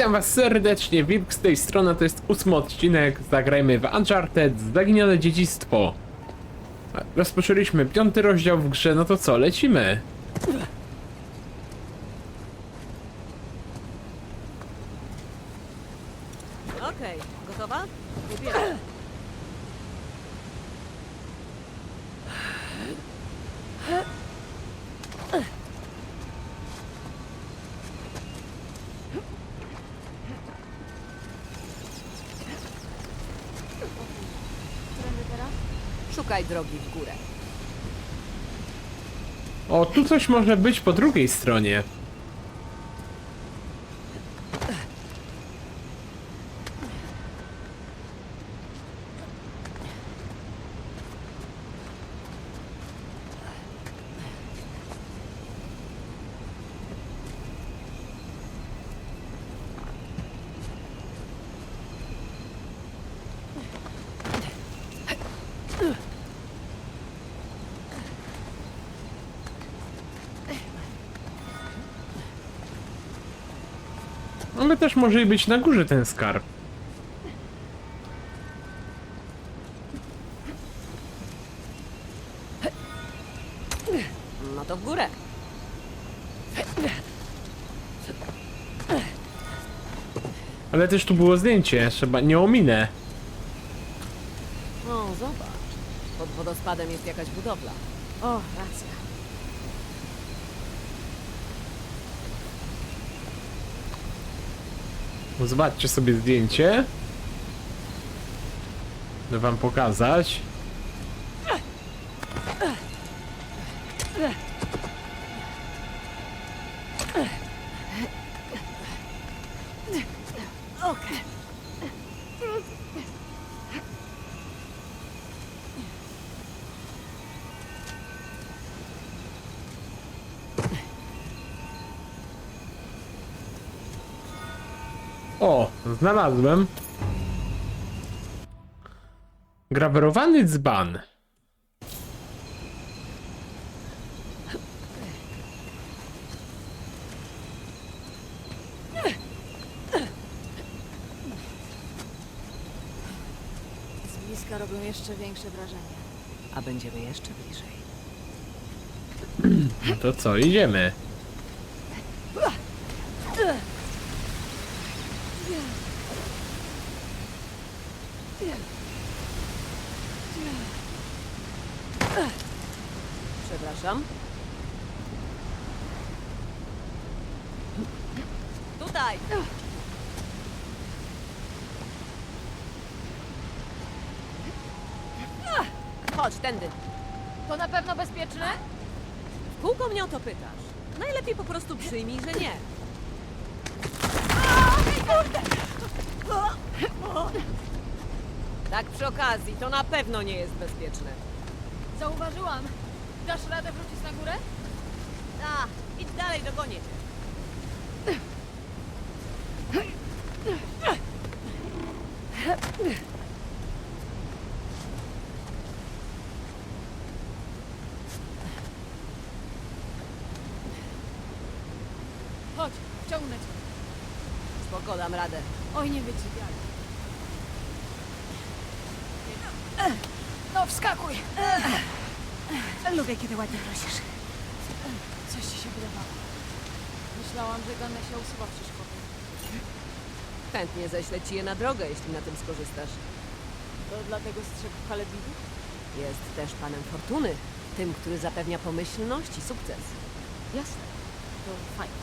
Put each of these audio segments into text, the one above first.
Witam was serdecznie, Wilk z tej strony, to jest ósmy odcinek, zagrajmy w Uncharted, Zaginione Dziedzictwo. Rozpoczęliśmy piąty rozdział w grze, no to co, lecimy? Okej, gotowa? Wybieram. Którędy teraz? Szukaj drogi w górę. O, tu coś może być po drugiej stronie. Też może i być na górze ten skarb. No to w górę. Ale też tu było zdjęcie, trzeba nie ominę. O, zobacz. Pod wodospadem jest jakaś budowla. O, racja. Zobaczcie sobie zdjęcie. Chcę wam pokazać. Znalazłem. Grawerowany dzban. Z bliska robią jeszcze większe wrażenie. A będziemy jeszcze bliżej. No to co, idziemy. Przepraszam. Tutaj! Chodź, tędy. To na pewno bezpieczne? W kółko mnie o to pytasz. Najlepiej po prostu przyjmij, że nie. Tak przy okazji, to na pewno nie jest bezpieczne. Zauważyłam. Dasz radę wrócić na górę? A, idź dalej, dogonię cię. Chodź, wciągnę cię. Spoko, dam radę. Oj, nie wyciwiaj. No, wskakuj. Lubię, kiedy ładnie prosisz. Coś ci się wydawało. Myślałam, że ganę się usuwa przeszkody. Chętnie ześlę ci je na drogę, jeśli na tym skorzystasz. To dlatego strzegł kalebników? Jest też panem Fortuny, tym, który zapewnia pomyślność i sukces. Jasne. To fajnie.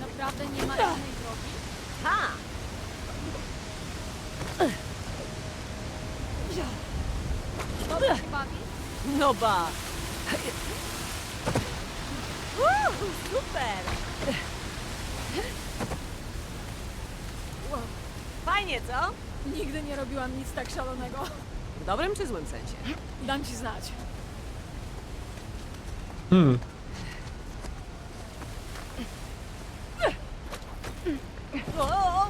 Naprawdę nie ma innej drogi? Ha! Dobrze się bawi? No ba! Uuu, super! Wow. Fajnie, co? Nigdy nie robiłam nic tak szalonego. W dobrym czy złym sensie? Dam ci znać. Hmm. O!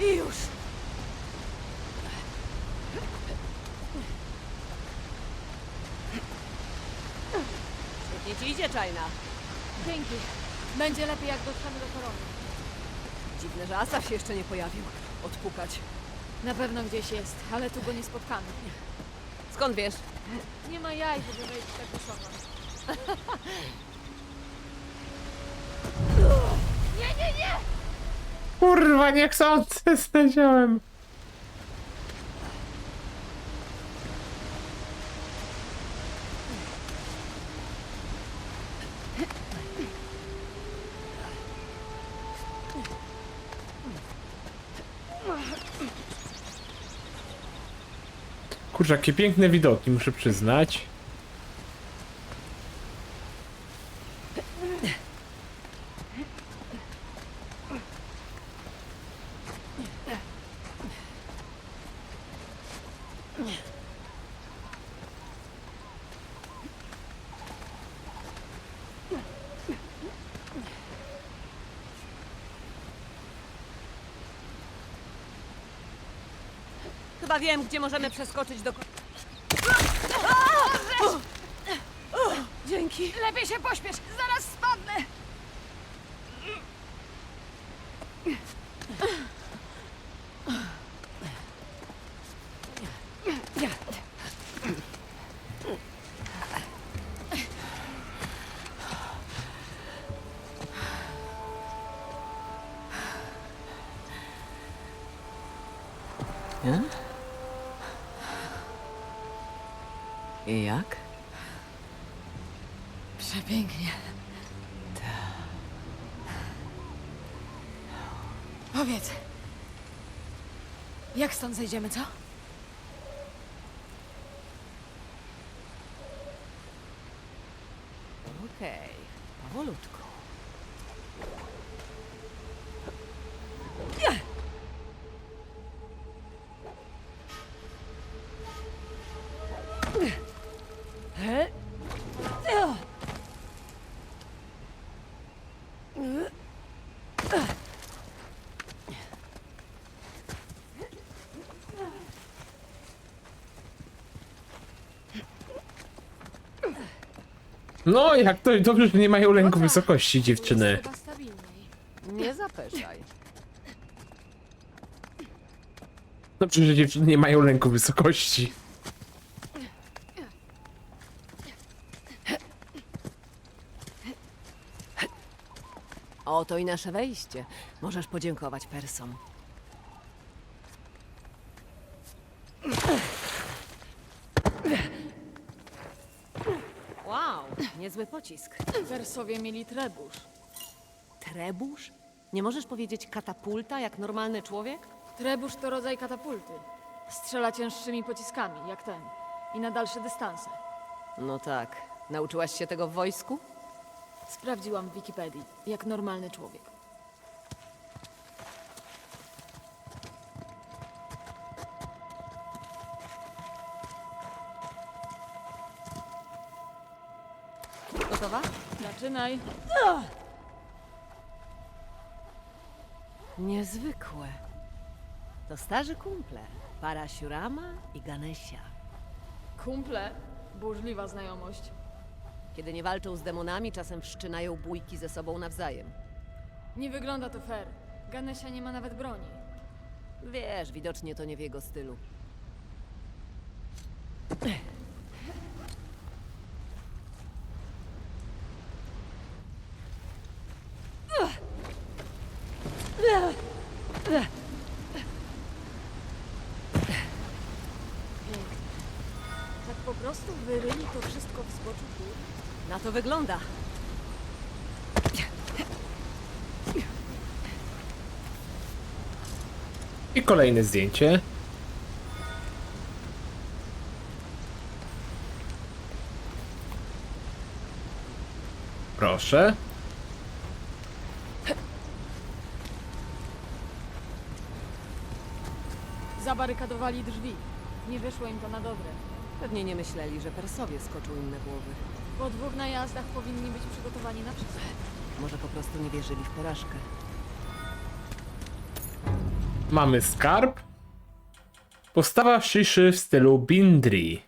I już! Świetnie ci idzie, Czajna. Dzięki. Będzie lepiej, jak dotrzemy do korony. Dziwne, że Asaf się jeszcze nie pojawił. Odpukać. Na pewno gdzieś jest, ale tu go nie spotkamy. Skąd wiesz? Nie ma jaj, żeby wejść tak wysoko. Nie, nie, nie! Kurwa, nie chcący Kurczę, jakie piękne widoki, muszę przyznać. Wiem, gdzie możemy przeskoczyć do... ko- Dzięki. Lepiej się pośpiesz, zaraz spadnę! Jak? Przepięknie. Powiedz. Jak stąd zejdziemy, co? No, jak to dobrze, że nie mają lęku wysokości, dziewczyny. Jest chyba stabilniej. Nie zapeszaj. Dobrze, że dziewczyny nie mają lęku wysokości. Oto i nasze wejście. Możesz podziękować Persom. Wow, niezły pocisk. Wersowie mieli trebusz. Trebusz? Nie możesz powiedzieć katapulta jak normalny człowiek? Trebusz to rodzaj katapulty. Strzela cięższymi pociskami, jak ten. I na dalsze dystanse. No tak. Nauczyłaś się tego w wojsku? Sprawdziłam w Wikipedii, jak normalny człowiek. Zaczynaj. Niezwykłe. To starzy kumple. Parasiurama i Ganesia. Kumple. Burzliwa znajomość. Kiedy nie walczą z demonami, czasem wszczynają bójki ze sobą nawzajem. Nie wygląda to fair. Ganesia nie ma nawet broni. Wiesz, widocznie to nie w jego stylu. Tak po prostu wyryli to wszystko w zboczu? Na to wygląda. I kolejne zdjęcie. Proszę. Zabarykadowali drzwi. Nie wyszło im to na dobre. Pewnie nie myśleli, że Persowie skoczą im na głowy. Po dwóch najazdach powinni być przygotowani na wszystko. Może po prostu nie wierzyli w porażkę. Mamy skarb. Postawa szyszy w stylu Bindri.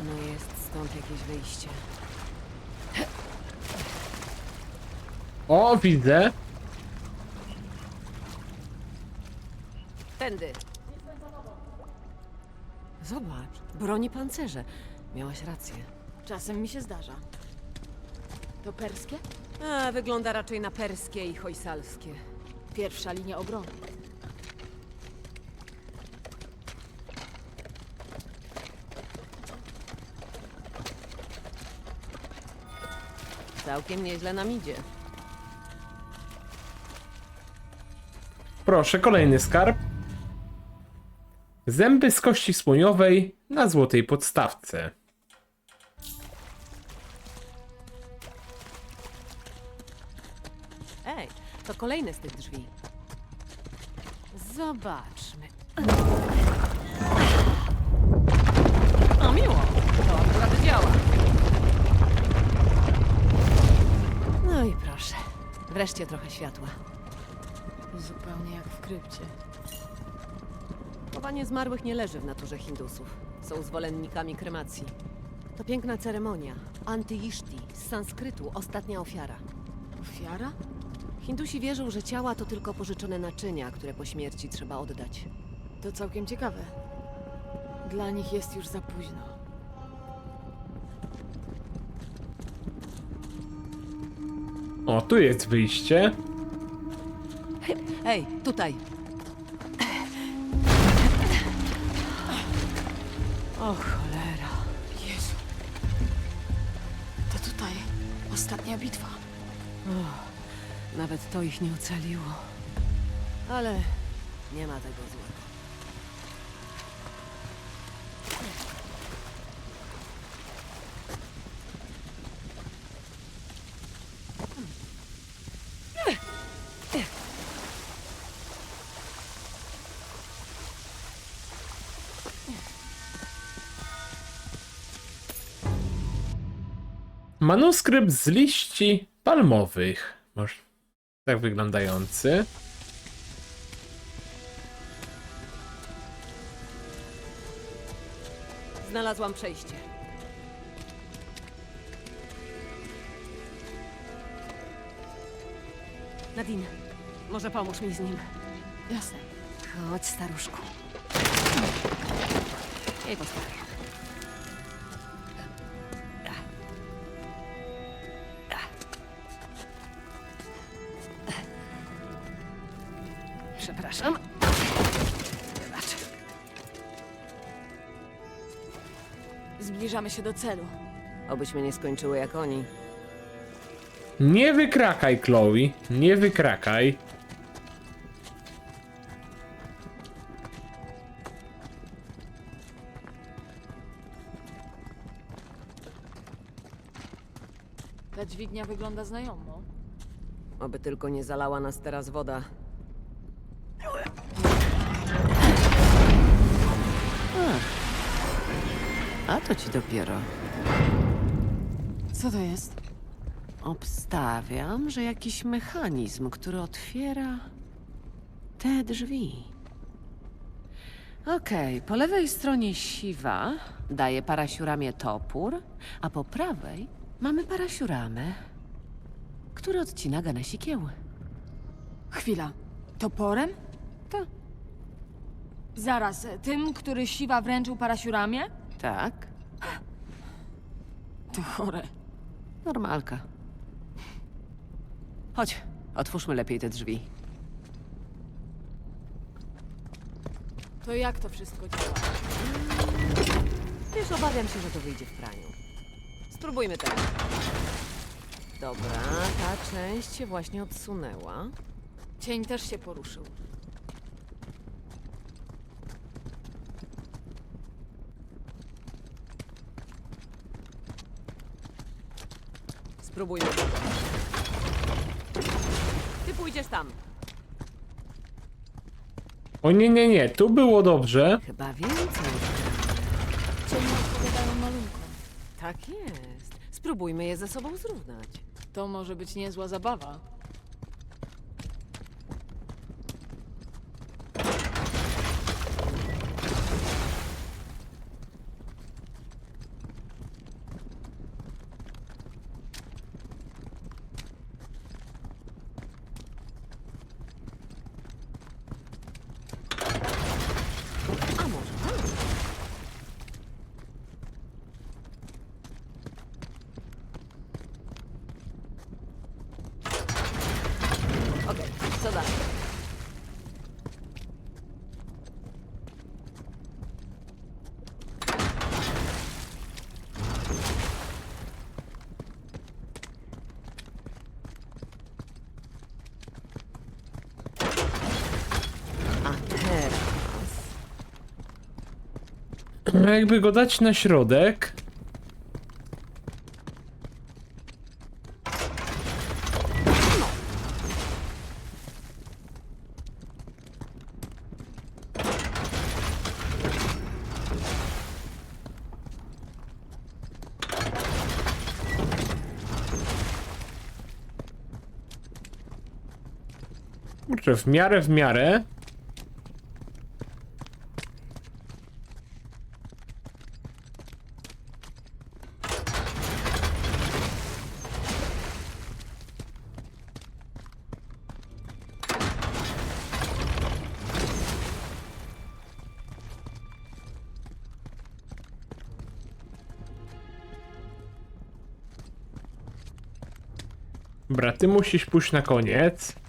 pewno jest stąd jakieś wyjście. O, widzę. Tędy. Zobacz, broni pancerze. Miałaś rację. Czasem mi się zdarza. To perskie? A, wygląda raczej na perskie i hojsalskie. Pierwsza linia obrony. Całkiem nieźle nam idzie. Proszę, kolejny skarb. Zęby z kości słoniowej na złotej podstawce. Ej, to kolejne z tych drzwi. Zobaczmy. O, miło. To akurat działa. No i proszę. Wreszcie trochę światła. Zupełnie jak w krypcie. Chowanie zmarłych nie leży w naturze Hindusów. Są zwolennikami kremacji. To piękna ceremonia. Antyishti, z sanskrytu ostatnia ofiara. Ofiara? Hindusi wierzą, że ciała to tylko pożyczone naczynia, które po śmierci trzeba oddać. To całkiem ciekawe. Dla nich jest już za późno. O, tu jest wyjście. Ej, tutaj! O cholera. Jezu. To tutaj. Ostatnia bitwa. Nawet to ich nie ocaliło. Ale nie ma tego złego. Manuskrypt z liści palmowych. Może tak wyglądający. Znalazłam przejście. Nadine, może pomóż mi z nim. Jasne. Chodź, staruszku. Jej posłuchaj. Zbliżamy się do celu. Obyśmy nie skończyły jak oni. Nie wykrakaj, Chloe. Nie wykrakaj. Ta dźwignia wygląda znajomo. Oby tylko nie zalała nas teraz woda. A to ci dopiero. Co to jest? Obstawiam, że jakiś mechanizm, który otwiera te drzwi. Okej, po lewej stronie siwa daje parasiuramie topór, a po prawej mamy parasiuramę, który odcina ga na sikieły. Chwila. Toporem? Tak. Zaraz, tym, który siwa wręczył parasiuramie? Tak, To chore. normalka. Chodź, otwórzmy lepiej te drzwi. To jak to wszystko działa? Wiesz, obawiam się, że to wyjdzie w praniu. Spróbujmy teraz. Dobra, ta część się właśnie odsunęła. Cień też się poruszył. Spróbujmy. Ty pójdziesz tam. O nie, nie, nie. Tu było dobrze. Chyba więcej. Cienie odpowiadają malunkom. Tak jest. Spróbujmy je ze sobą zrównać. To może być niezła zabawa. No jakby go dać na środek. Kurczę, w miarę, w miarę. Ty musisz pójść na koniec.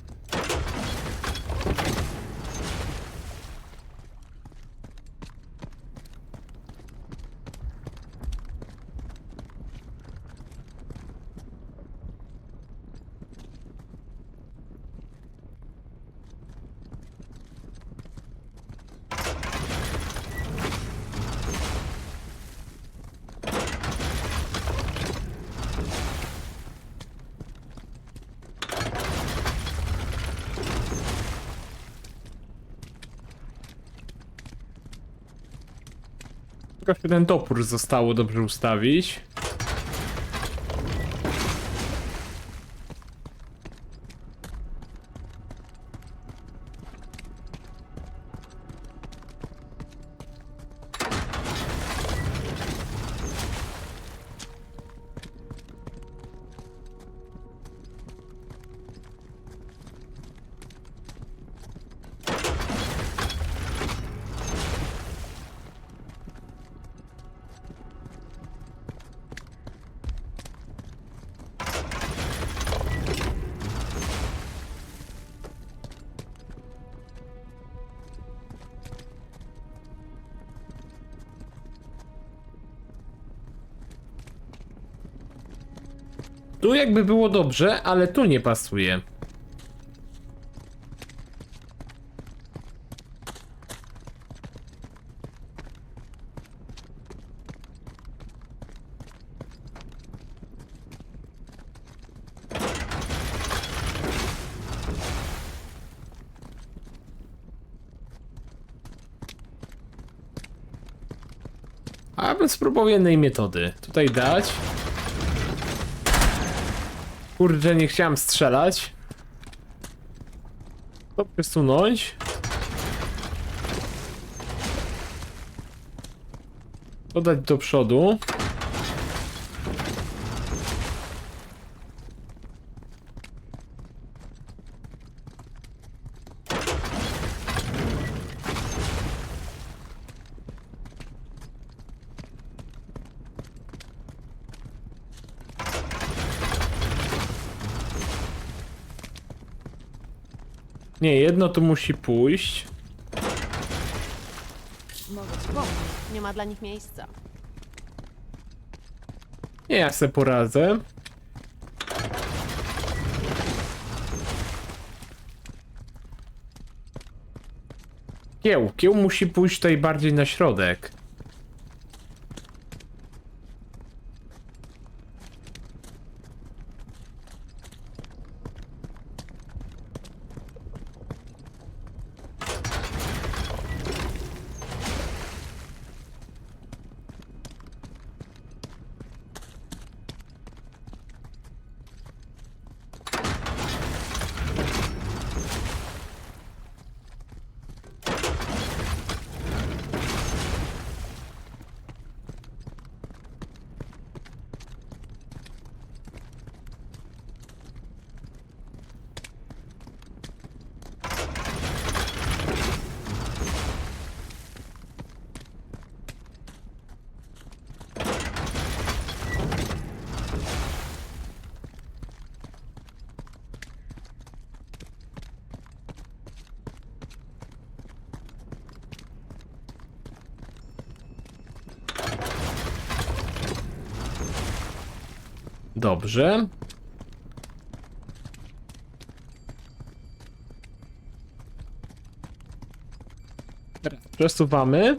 Tylko się ten topór zostało dobrze ustawić. Tu jakby było dobrze, ale tu nie pasuje. A bym spróbował jednej metody. Tutaj dać. Kurde, nie chciałem strzelać. To przesunąć. Dodać do przodu. Nie, jedno tu musi pójść. Mogę ci pomóc. Nie ma dla nich miejsca. Nie, ja se poradzę. Kieł, kieł musi pójść tutaj bardziej na środek. Dobrze. Teraz przesuwamy.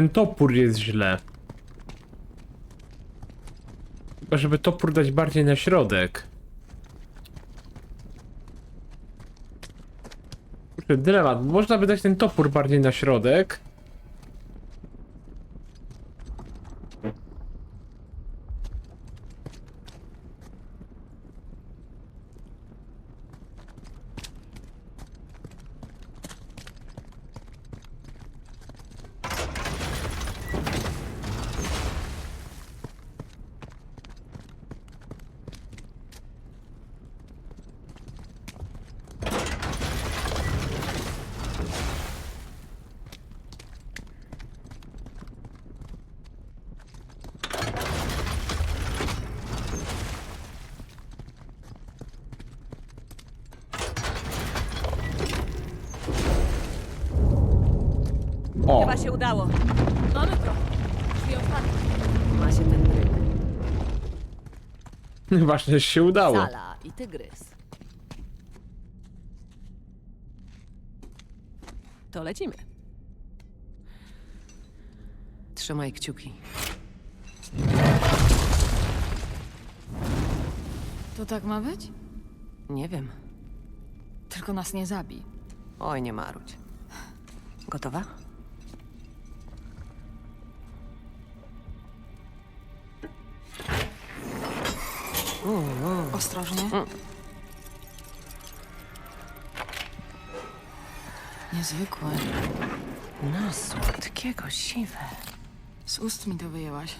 Ten topór jest źle. Chyba, żeby topór dać bardziej na środek. Kurczę, dylemat. Można by dać ten topór bardziej na środek. O! Chyba się udało. Mamy to. Drzwi otwarte. Ma się ten dryk. Właśnie że się udało. Sala i tygrys. To lecimy. Trzymaj kciuki. To tak ma być? Nie wiem. Tylko nas nie zabij. Oj, nie marudź. Gotowa? Ostrożnie. Niezwykłe. No, słodkiego, siwe. Z ust mi to wyjęłaś.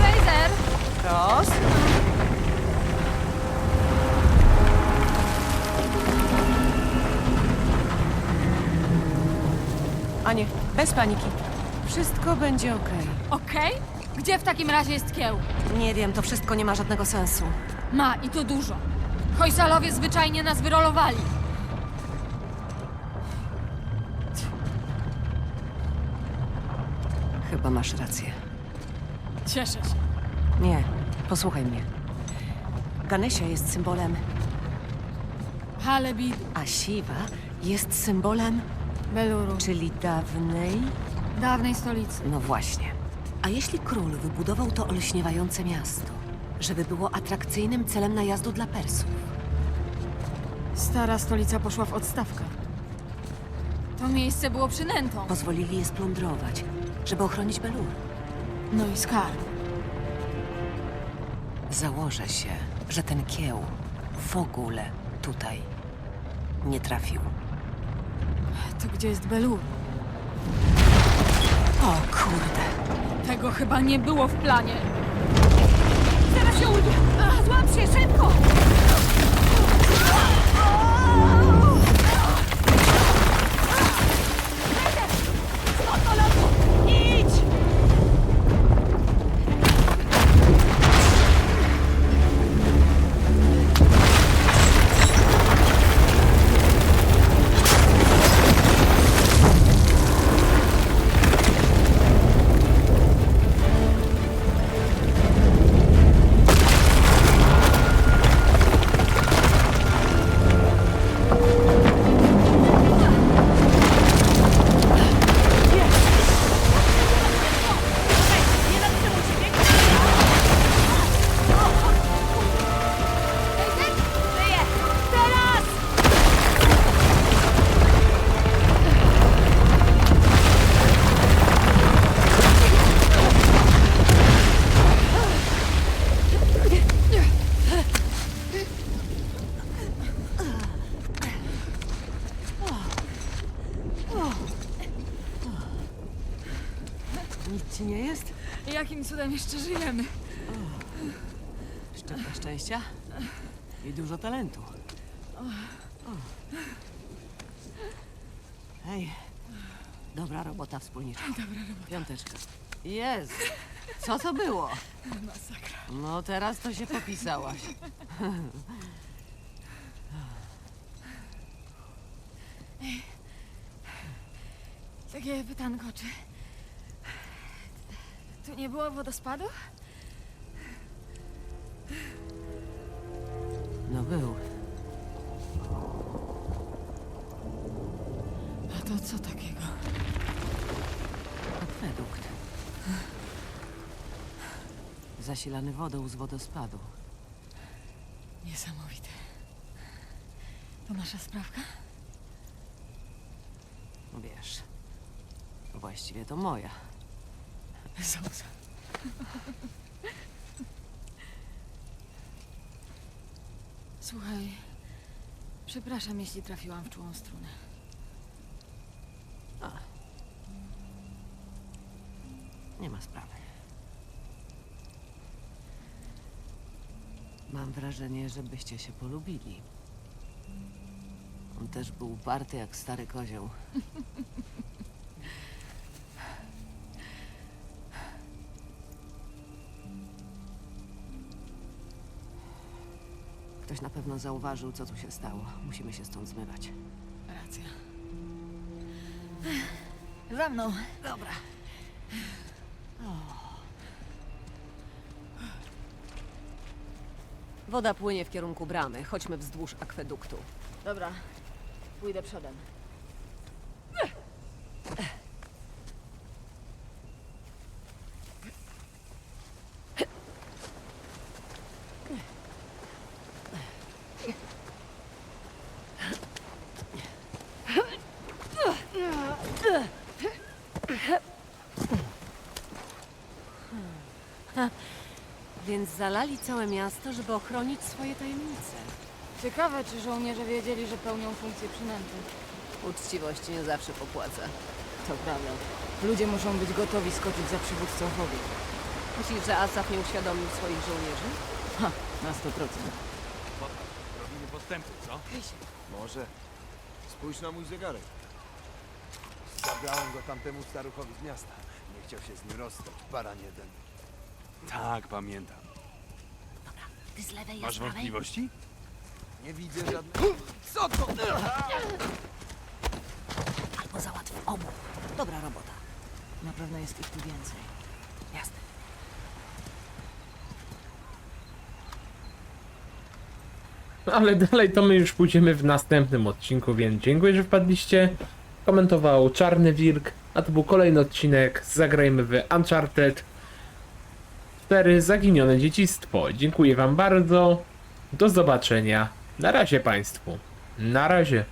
Fraser! Prost. Anie, bez paniki. Wszystko będzie okej. Okej? Gdzie w takim razie jest kieł? Nie wiem, to wszystko nie ma żadnego sensu. Ma i to dużo. Hojsalowie zwyczajnie nas wyrolowali. Chyba masz rację. Cieszę się. Nie, posłuchaj mnie. Ganesia jest symbolem, Halebid, a Siwa jest symbolem, Beluru, czyli dawnej. dawnej stolicy. No właśnie. A jeśli król wybudował to olśniewające miasto, żeby było atrakcyjnym celem najazdu dla Persów? Stara stolica poszła w odstawkę. To miejsce było przynętą. Pozwolili je splądrować, żeby ochronić Belur. No i skarb. Założę się, że ten kieł w ogóle tutaj nie trafił. To gdzie jest Belur? O kurde. Tego chyba nie było w planie. Zaraz się urwie! A, Złap się, szybko! Cudem jeszcze żyjemy? Szczepka szczęścia i dużo talentu. Hej, dobra robota wspólnicza. Dobra robota. Piąteczka. Jest. Co to było? Masakra. No teraz to się popisałaś. Takie pytanko, czy... Tu nie było wodospadu? No był. A to co takiego? Akwedukt. Zasilany wodą z wodospadu. Niesamowite. To nasza sprawka? Wiesz, właściwie to moja. Słuchaj, przepraszam, jeśli trafiłam w czułą strunę. Nie ma sprawy. Mam wrażenie, że byście się polubili. On też był uparty jak stary kozioł. Ktoś na pewno zauważył, co tu się stało. Musimy się stąd zmywać. Racja. Za mną. Dobra. Woda płynie w kierunku bramy. Chodźmy wzdłuż akweduktu. Dobra, pójdę przodem. Więc zalali całe miasto, żeby ochronić swoje tajemnice. Ciekawe, czy żołnierze wiedzieli, że pełnią funkcję przynęty. Uczciwość nie zawsze popłaca. To prawda. Ludzie muszą być gotowi skoczyć za przywódcą ogień. Myślisz, że Asaf nie uświadomił swoich żołnierzy? Ha, na 100%. Robimy postępy, co? Może. Spójrz na mój zegarek. Zabrałem go tamtemu staruchowi z miasta. Nie chciał się z nim rozstać, baran jeden. Tak, pamiętam. Ty z lewej, Masz wątpliwości? Nie widzę żadnego... Co to? Albo załatw obu. Dobra robota. Na pewno jest ich tu więcej. Jasne. Ale dalej to my już pójdziemy w następnym odcinku, więc dziękuję, że wpadliście. Komentował Czarny Wilk, a to był kolejny odcinek. Zagrajmy w Uncharted 4 Zaginione Dziedzictwo. Dziękuję Wam bardzo. Do zobaczenia. Na razie Państwu. Na razie.